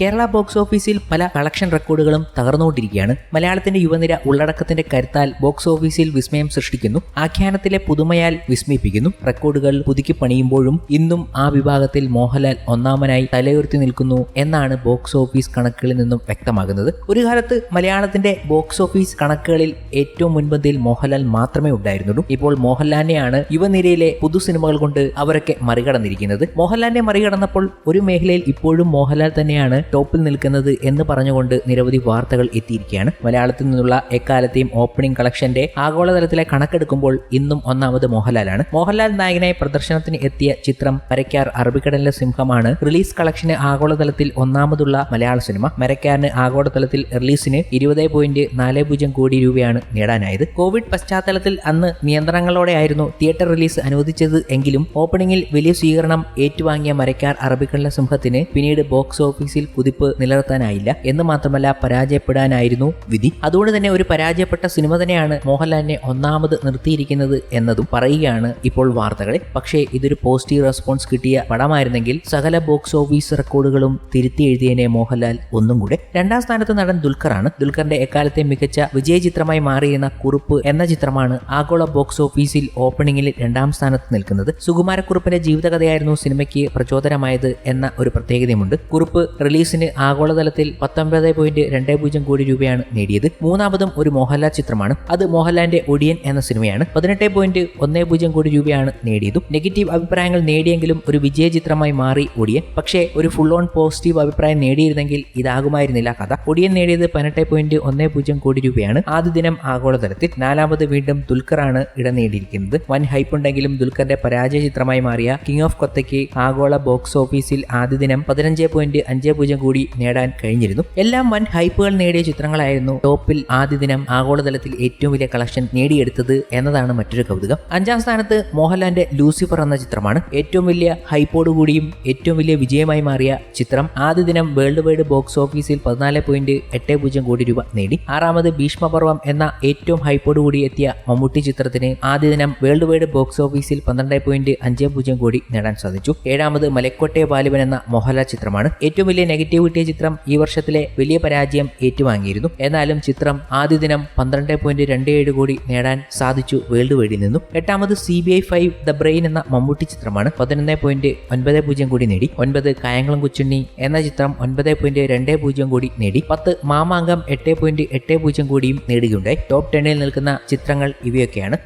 Kerala box ഓഫീസിൽ പല collection റെക്കോർഡുകളും തകർന്നുകൊണ്ടിരിക്കുകയാണ്. മലയാളത്തിന്റെ യുവനിര ഉള്ളടക്കത്തിന്റെ കരുത്താൽ ബോക്സ് ഓഫീസിൽ വിസ്മയം സൃഷ്ടിക്കുന്നു. ആഖ്യാനത്തിലെ പുതുമയാൽ വിസ്മയിപ്പിക്കുന്നു. റെക്കോർഡുകൾ പുതുക്കി പണിയുമ്പോഴും ഇന്നും ആ വിഭാഗത്തിൽ മോഹൻലാൽ ഒന്നാമനായി തലയുർത്തി നിൽക്കുന്നു എന്നാണ് ബോക്സ് ഓഫീസ് കണക്കുകളിൽ നിന്നും വ്യക്തമാകുന്നത്. ഒരു കാലത്ത് മലയാളത്തിന്റെ ബോക്സ് ഓഫീസ് കണക്കുകളിൽ ഏറ്റവും മുൻപന്തിയിൽ മോഹൻലാൽ മാത്രമേ ഉണ്ടായിരുന്നുള്ളൂ. ഇപ്പോൾ മോഹൻലാലിനെയാണ് യുവനിരയിലെ പുതു സിനിമകൾ കൊണ്ട് അവരൊക്കെ മറികടന്നിരിക്കുന്നത്. മോഹൻലാലിനെ മറികടന്നപ്പോൾ ഒരു മേഖലയിൽ ഇപ്പോഴും മോഹൻലാൽ തന്നെയാണ് ടോപ്പിൽ നിൽക്കുന്നത് എന്ന് പറഞ്ഞുകൊണ്ട് നിരവധി വാർത്തകൾ എത്തിയിരിക്കുകയാണ്. മലയാളത്തിൽ നിന്നുള്ള എക്കാലത്തെയും ഓപ്പണിംഗ് കളക്ഷന്റെ ആഗോളതലത്തിലെ കണക്കെടുക്കുമ്പോൾ ഇന്നും ഒന്നാമത് മോഹൻലാലാണ്. മോഹൻലാൽ നായകനായി പ്രദർശനത്തിന് എത്തിയ ചിത്രം പരക്കാർ അറബിക്കടലിലെ സിംഹമാണ്. റിലീസ് കളക്ഷന് ആഗോളതലത്തിൽ ഒന്നാമതുള്ള മലയാള സിനിമ. മരക്കാരന് ആഗോളതലത്തിൽ റിലീസിന് ഇരുപത് പോയിന്റ് നാല് പൂജ്യം കോടി രൂപയാണ് നേടാനായത്. കോവിഡ് പശ്ചാത്തലത്തിൽ അന്ന് നിയന്ത്രണങ്ങളോടെയായിരുന്നു തിയേറ്റർ റിലീസ് അനുവദിച്ചത് എങ്കിലും ഓപ്പണിംഗിൽ വലിയ സ്വീകരണം ഏറ്റുവാങ്ങിയ മരക്കാർ അറബിക്കടല സിംഹത്തിന് പിന്നീട് ബോക്സ് ഓഫീസിൽ കുതിപ്പ് നിലനിർത്താനായില്ല. എന്ന് മാത്രമല്ല പരാജയപ്പെടാനായിരുന്നു വിധി. അതുകൊണ്ട് തന്നെ ഒരു പരാജയപ്പെട്ട സിനിമ തന്നെയാണ് മോഹൻലാലിനെ ഒന്നാമത് നിർത്തിയിരിക്കുന്നത് എന്നതും പറയുകയാണ് ഇപ്പോൾ വാർത്തകളെ. പക്ഷേ ഇതൊരു പോസിറ്റീവ് റെസ്പോൺസ് കിട്ടിയ പടമായിരുന്നെങ്കിൽ സകല ബോക്സ് ഓഫീസ് റെക്കോർഡുകളും തിരുത്തി എഴുതിയനെ മോഹൻലാൽ ഒന്നും കൂടെ. രണ്ടാം സ്ഥാനത്ത് നടൻ ദുൽഖറാണ്. ദുൽഖറിന്റെ എക്കാലത്തെ മികച്ച വിജയ ചിത്രമായി മാറിയിരുന്ന കുറുപ്പ് എന്ന ചിത്രമാണ് ആഗോള ബോക്സ് ഓഫീസിൽ ഓപ്പണിംഗിൽ രണ്ടാം സ്ഥാനത്ത് നിൽക്കുന്നത്. സുകുമാരക്കുറുപ്പിന്റെ ജീവിതകഥയായിരുന്നു സിനിമയ്ക്ക് പ്രചോദനമായത് എന്ന ഒരു പ്രത്യേകതയുമുണ്ട്. കുറുപ്പ് റിലീസിന് ആഗോളതലത്തിൽ പത്തൊമ്പത് പോയിന്റ് രണ്ട് പൂജ്യം കോടി രൂപയാണ് നേടിയത്. മൂന്നാമതും ഒരു മോഹൻലാൽ ചിത്രമാണ്. അത് മോഹൻലാലിന്റെ ഒടിയൻ എന്ന സിനിമയാണ്. പതിനെട്ട് പോയിന്റ് ഒന്ന് പൂജ്യം കോടി രൂപയാണ് നേടിയതും. നെഗറ്റീവ് അഭിപ്രായങ്ങൾ നേടിയെങ്കിലും ഒരു വിജയ ചിത്രമായി മാറി ഒടിയൻ. പക്ഷേ ഒരു ഫുൾ ഓൺ പോസിറ്റീവ് അഭിപ്രായം നേടിയിരുന്നെങ്കിൽ ഇതാകുമായിരുന്നില്ല കഥ. ഒടിയൻ നേടിയത് പതിനെട്ട് പോയിന്റ് ഒന്ന് പൂജ്യം കോടി രൂപയാണ്. ആദ്യ ദിനം ആഗോളതലത്തിൽ. നാലാമത് വീണ്ടും ദുൽഖറാണ് ഇടം നേടിയിരിക്കുന്നത്. വൻ ഹൈപ്പ് ഉണ്ടെങ്കിലും ദുൽഖറിന്റെ പരാജയ ചിത്രമായി മാറിയ കിങ് ഓഫ് കൊത്തയ്ക്ക് ആഗോള ബോക്സ് ഓഫീസിൽ ആദ്യ ദിനം പതിനഞ്ച് പോയിന്റ് അഞ്ച് പൂജ്യം കോടി നേടാൻ കഴിഞ്ഞിരുന്നു. എല്ലാം വൻ ഹൈപ്പുകൾ നേടിയ ചിത്രങ്ങളായിരുന്നു ടോപ്പിൽ ആദ്യ ദിനം ആഗോളതലത്തിൽ ഏറ്റവും വലിയ കളക്ഷൻ നേടിയെടുത്തത് എന്നതാണ് മറ്റൊരു കൗതുകം. അഞ്ചാം സ്ഥാനത്ത് മോഹൻലാലിന്റെ ലൂസിഫർ എന്ന ചിത്രമാണ് ഏറ്റവും വലിയ ഹൈപ്പോടുകൂടിയും ഏറ്റവും വലിയ വിജയമായി മാറിയ ചിത്രം. ആദ്യ ദിനം വേൾഡ് വൈഡ് ബോക്സ് ഓഫീസിൽ പതിനാല് പോയിന്റ് എട്ട് പൂജ്യം കോടി രൂപ നേടി. ആറാമത് ഭീഷ്മപർവം എന്ന ഏറ്റവും ഹൈപ്പോടുകൂടി എത്തിയ മമ്മൂട്ടി ചിത്രത്തിന് ആദ്യ ദിനം വേൾഡ് വൈഡ് ബോക്സ് ഓഫീസിൽ പന്ത്രണ്ട് പോയിന്റ് അഞ്ച് പൂജ്യം കോടി നേടാൻ സാധിച്ചു. ഏഴാമത് മലക്കോട്ടെ ബാലുവൻ എന്ന മോഹൻലാൽ ചിത്രമാണ് ഏറ്റവും വലിയ നെഗറ്റീവ് കിട്ടിയ ചിത്രം ഈ വർഷത്തിലെ വലിയ പരാജയം ഏറ്റുവാങ്ങിയിരുന്നു. എന്നാലും ചിത്രം ആദ്യ ദിനം പന്ത്രണ്ട് പോയിന്റ് രണ്ട് ഏഴ് കോടി നേടാൻ സാധിച്ചു വേൾഡ് വൈഡിൽ നിന്നും. എട്ടാമത് C B I five the brain എന്ന മമ്മൂട്ടി ചിത്രമാണ് പതിനൊന്ന് പോയിന്റ് ഒൻപത് പൂജ്യം കോടി നേടി. ഒൻപത് കായംകുളം കൊച്ചുണ്ണി എന്ന ചിത്രം ഒൻപത് പോയിന്റ് രണ്ട് പൂജ്യം കോടി നേടി. പത്ത് മാമാങ്കം എട്ട് പോയിന്റ് എട്ട് പൂജ്യം കോടിയും നേടുകയുണ്ടായി. ടോപ്പ് ടെന്നിൽ നിൽക്കുന്ന ചിത്രങ്ങൾ ഇവയൊക്കെയാണ്.